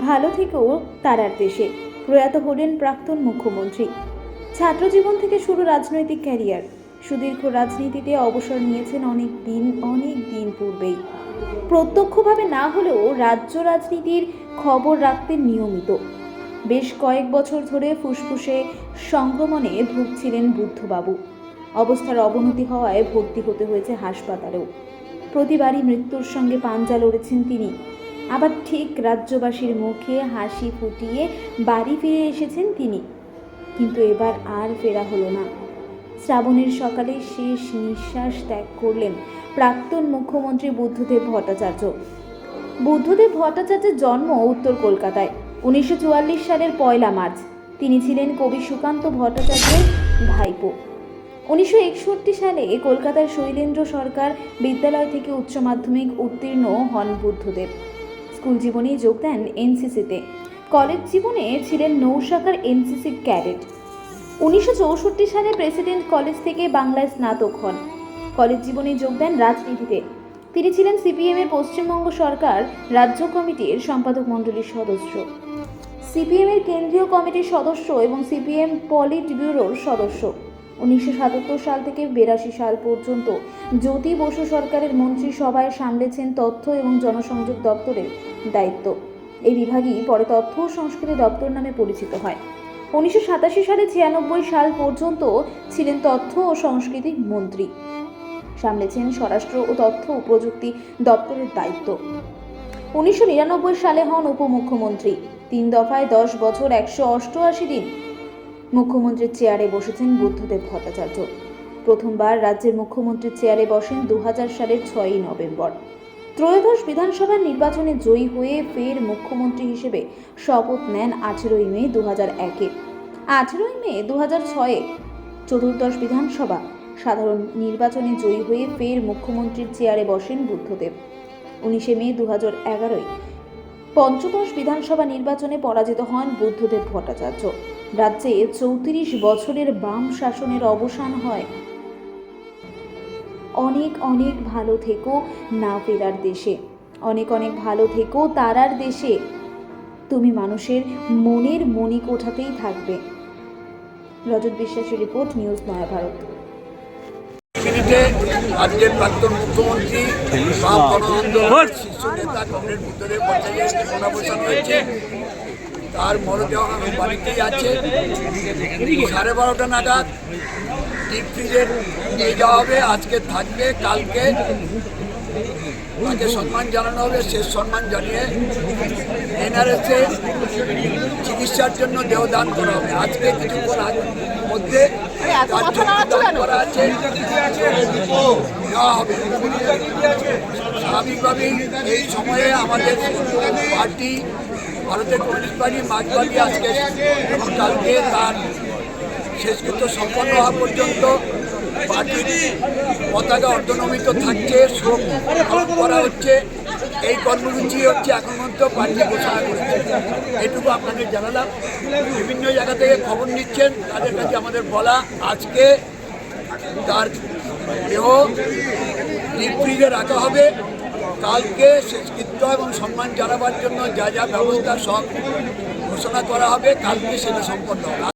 ভালো থেকেও তারার দেশে, প্রয়াত হলেন প্রাক্তন মুখ্যমন্ত্রী। ছাত্রজীবন থেকে শুরু রাজনৈতিক ক্যারিয়ার, সুদীর্ঘ রাজনীতিতে অবসর নিয়েছেন অনেক দিন অনেক দিন পূর্বেই। প্রত্যক্ষভাবে না হলেও রাজ্য রাজনীতির খবর রাখতেন নিয়মিত। বেশ কয়েক বছর ধরে ফুসফুসে সংক্রমণে ভুগছিলেন বুদ্ধবাবু। অবস্থার অবনতি হওয়ায় ভর্তি হতে হয়েছে হাসপাতালেও। প্রতিবারই মৃত্যুর সঙ্গে পাঞ্জা লড়েছেন তিনি। আবার ঠিক রাজ্যবাসীর মুখে হাসি ফুটিয়ে বাড়ি ফিরে এসেছেন তিনি। কিন্তু এবার আর ফেরা হলো না। শ্রাবণের সকালে শেষ নিঃশ্বাস ত্যাগ করলেন প্রাক্তন মুখ্যমন্ত্রী বুদ্ধদেব ভট্টাচার্য। বুদ্ধদেব ভট্টাচার্যের জন্ম উত্তর কলকাতায়, উনিশশো চুয়াল্লিশ সালের পয়লা মার্চ। তিনি ছিলেন কবি সুকান্ত ভট্টাচার্যের ভাইপো। উনিশশো একষট্টি সালে কলকাতার শৈলেন্দ্র সরকার বিদ্যালয় থেকে উচ্চ মাধ্যমিক উত্তীর্ণ হন বুদ্ধদেব। স্কুল জীবনে যোগ দেন এনসিসিতে। কলেজ জীবনে ছিলেন নৌশাখার এনসিসি ক্যাডেট। উনিশশো চৌষট্টি সালে প্রেসিডেন্ট কলেজ থেকে বাংলায় স্নাতক হন। কলেজ জীবনে যোগ দেন রাজনীতিতে। তিনি ছিলেন সিপিএম এর পশ্চিমবঙ্গ সরকার রাজ্য কমিটির সম্পাদক মণ্ডলীর সদস্য। সিপিএম এর কেন্দ্রীয় কমিটির সদস্য এবং সিপিএম পলিট ব্যুরোর সদস্য। উনিশশো সাতাত্তর সাল থেকে বিরাশি সাল পর্যন্ত জ্যোতি বসু সরকারের মন্ত্রিসভায় সামলেছেন তথ্য এবং জনসংযোগ দপ্তরের দায়িত্ব। এই বিভাগই পরে তথ্য ও সংস্কৃতি দপ্তর নামে পরিচিত হয়। উনিশশো সাতাশি সালে ছিয়ানব্বই সাল পর্যন্ত ছিলেন তথ্য ও সংস্কৃতি মন্ত্রী। সামলেছেন স্বরাষ্ট্র ও তথ্য ও প্রযুক্তি দপ্তরের দায়িত্ব। উনিশশো নিরানব্বই সালে হন উপমুখ্যমন্ত্রী। তিন দফায় দশ বছর একশো অষ্টআশি দিন মুখ্যমন্ত্রীর চেয়ারে বসেছেন বুদ্ধদেব ভট্টাচার্য। প্রথমবার রাজ্যের মুখ্যমন্ত্রীর চেয়ারে বসেন দু সালের ছয়ই নভেম্বর। ত্রয়োদশ বিধানসভা নির্বাচনে জয়ী হয়ে ফের মুখ্যমন্ত্রী হিসেবে শপথ নেন আঠেরোই মে দু হাজার একে। আঠেরোই মে দু হাজার ছয়ে চতুর্দশ বিধানসভা। সাধারণ নির্বাচনে জয়ী হয়ে ফের মুখ্যমন্ত্রীর চেয়ারে বসেন বুদ্ধদেব। উনিশে মে দু হাজার এগারোয় পঞ্চদশ বিধানসভা নির্বাচনে পরাজিত হন বুদ্ধদেব ভট্টাচার্য। রাজ্যে চৌত্রিশ বছরের বাম শাসনের অবসান হয়। অনেক অনেক ভালো থেকো না ফেরার দেশে। অনেক অনেক ভালো থেকো তারার দেশে। তুমি মানুষের মনের মণিকোঠাতেই থাকবে। রজত বিশ্বাসের রিপোর্ট নিউজ নয়া ভারত। মিনিটে আজকের প্রাক্তন মুখ্যমন্ত্রী বাম গণ আন্দোলনের শীর্ষ নেতা কংগ্রেস ভট্টাচার্যের পুনর্বাসন হয়েছে তার মরদেহ আমার বাড়িতেই আছে। সাড়ে বারোটা নাগাদ ডিপ ফ্রিজে নিয়ে যাওয়া হবে আজকে থাকবে কালকে। তাকে সম্মান জানানো হবে শেষ সম্মান জানিয়ে এনআরএসে চিকিৎসার জন্য দেহদান করা হবে। আজকে কিছুক্ষণ মধ্যে চক্ষুদান করা আছে। দেওয়া হবে। স্বাভাবিকভাবেই এই সময়ে আমাদের পার্টি ভারতের কমিউনিস্ট পার্টি মার্ক্সবাদী আজকে এবং কালকে তার শেষকৃত্য সম্পন্ন হওয়া পর্যন্ত পার্টির পতাকা অর্ধনমিত থাকছে শোক করা হচ্ছে। এই কর্মসূচি হচ্ছে এখন পর্যন্ত পার্টি ঘোষণা করেছে। এটুকু আপনাদের জানালাম। বিভিন্ন জায়গা থেকে খবর নিচ্ছেন। তাদের কাছে আমাদের বলা আজকে তার দেহ ডিপ ফ্রিজে রাখা হবে। কালকে শেষকৃত্য এবং সম্মান জানাবার জন্য যা যা ব্যবস্থা সব ঘোষণা করা হবে, কালকে সেটা সম্পন্ন হবে।